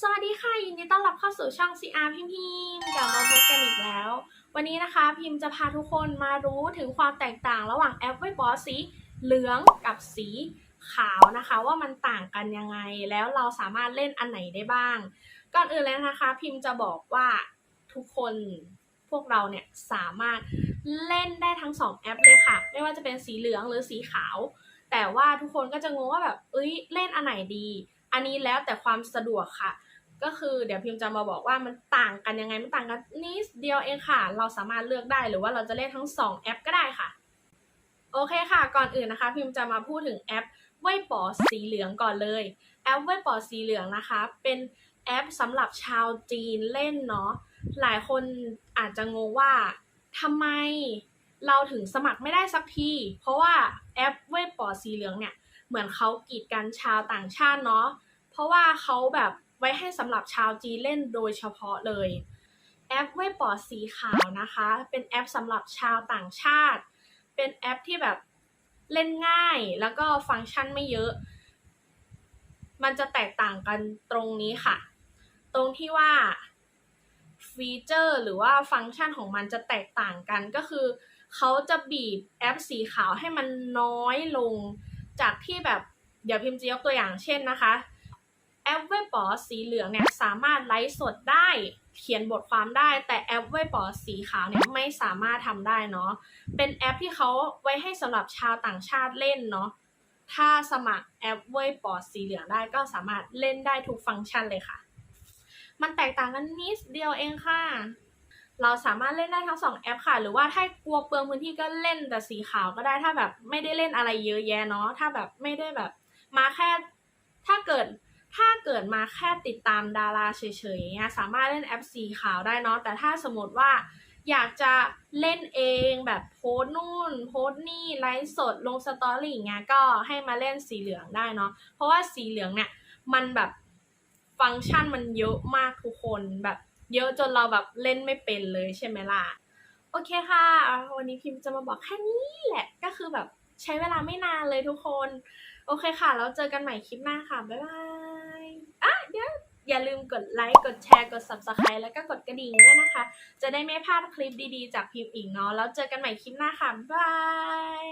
สวัสดีค่ะ ยินดีต้อนรับเข้าสู่ช่อง CR พิมพิมกลับมาพบกันอีกแล้ว วันนี้นะคะพิมจะพาทุกคนมารู้ถึงความแตกต่างระหว่างแอปเว็บบอสสีเหลืองกับสีขาวนะคะ ว่ามันต่างกันยังไงแล้วเราสามารถเล่นอันไหนได้บ้าง ก่อนอื่นเลยนะคะ พิมจะบอกว่าทุกคนพวกเราเนี่ยสามารถเล่นได้ทั้งสองแอปเลยค่ะ ไม่ว่าจะเป็นสีเหลืองหรือสีขาว แต่ว่าทุกคนก็จะงงว่าแบบเอ้ยเล่นอันไหนดี อันนี้แล้วแต่ความสะดวกค่ะ ก็คือเดี๋ยวพิมจะมาบอกว่ามันต่างกันยังไงมันต่างกันนิดเดียวเองค่ะ เราสามารถเลือกได้หรือว่าเราจะเล่นทั้งสองแอปก็ได้ค่ะ โอเคค่ะ ก่อนอื่นนะคะ พิมจะมาพูดถึงแอปเว่ยป๋อสีเหลืองก่อนเลย แอปเว่ยป๋อสีเหลืองนะคะ เป็นแอปสำหรับชาวจีนเล่นเนาะหลายคนอาจจะงงว่าทำไมเราถึงสมัครไม่ได้สักที เพราะว่าแอปเว่ยป๋อสีเหลืองเนี่ย เหมือนเขากีดกันชาวต่างชาติเนาะ เพราะว่าเขาแบบไว้ให้สำหรับชาวจีนเล่นโดยเฉพาะเลย แอปเว่ยป๋อสีขาวนะคะ เป็นแอปสำหรับชาวต่างชาติ เป็นแอปที่แบบเล่นง่ายแล้วก็ฟังก์ชันไม่เยอะ มันจะแตกต่างกันตรงนี้ค่ะ ตรงที่ว่าฟีเจอร์หรือว่าฟังก์ชันของมันจะแตกต่างกันก็คือเขาจะบีบแอปสีขาวให้มันน้อยลง จากที่แบบเดี๋ยวพิมพ์จะยกตัวอย่างเช่นนะคะ แอปเว็บบอสีเหลืองเนี่ยสามารถไลฟ์สดได้เขียนบทความได้ แต่แอปเว็บบอสีขาวเนี่ยไม่สามารถทำได้เนาะเป็นแอปที่เขาไว้ให้สำหรับชาวต่างชาติเล่นเนาะถ้าสมัครแอปเว็บบอสีเหลืองได้ก็สามารถเล่นได้ทุกฟังก์ชันเลยค่ะ มันแตกต่างกันนิดเดียวเองค่ะ เราสามารถเล่นได้ทั้งสองแอปค่ะ หรือว่าถ้ากลัวเปลืองพื้นที่ก็เล่นแต่สีขาวก็ได้ถ้าแบบไม่ได้เล่นอะไรเยอะแยะเนาะถ้าแบบไม่ได้แบบมาแค่ถ้าเกิด ถ้าเกิดมาแค่ติดตามดาราเฉยๆเนี่ยสามารถเล่นแอปสีขาวได้เนาะแต่ถ้าสมมติว่าอยากจะเล่นเองแบบโพสนู่นโพสนี่ไลฟ์สดลงสตอรี่อย่างเงี้ยก็ให้มาเล่นสีเหลืองได้เนาะเพราะว่าสีเหลืองเนี่ยมันแบบฟังก์ชันมันเยอะมากทุกคนแบบเยอะจนเราแบบเล่นไม่เป็นเลยใช่ไหมล่ะโอเคค่ะ วันนี้พิมพ์จะมาบอกแค่นี้แหละก็คือแบบใช้เวลาไม่นานเลยทุกคน โอเคค่ะ แล้วเจอกันใหม่คลิปหน้าค่ะ บ๊ายบาย อย่าลืมกดไลค์ กดแชร์ กด subscribe แล้วก็กดกระดิ่งด้วยนะคะ จะได้ไม่พลาดคลิปดีๆ จากพิมพ์อิงเนาะ แล้วเจอกันใหม่คลิปหน้าค่ะ บ๊ายบาย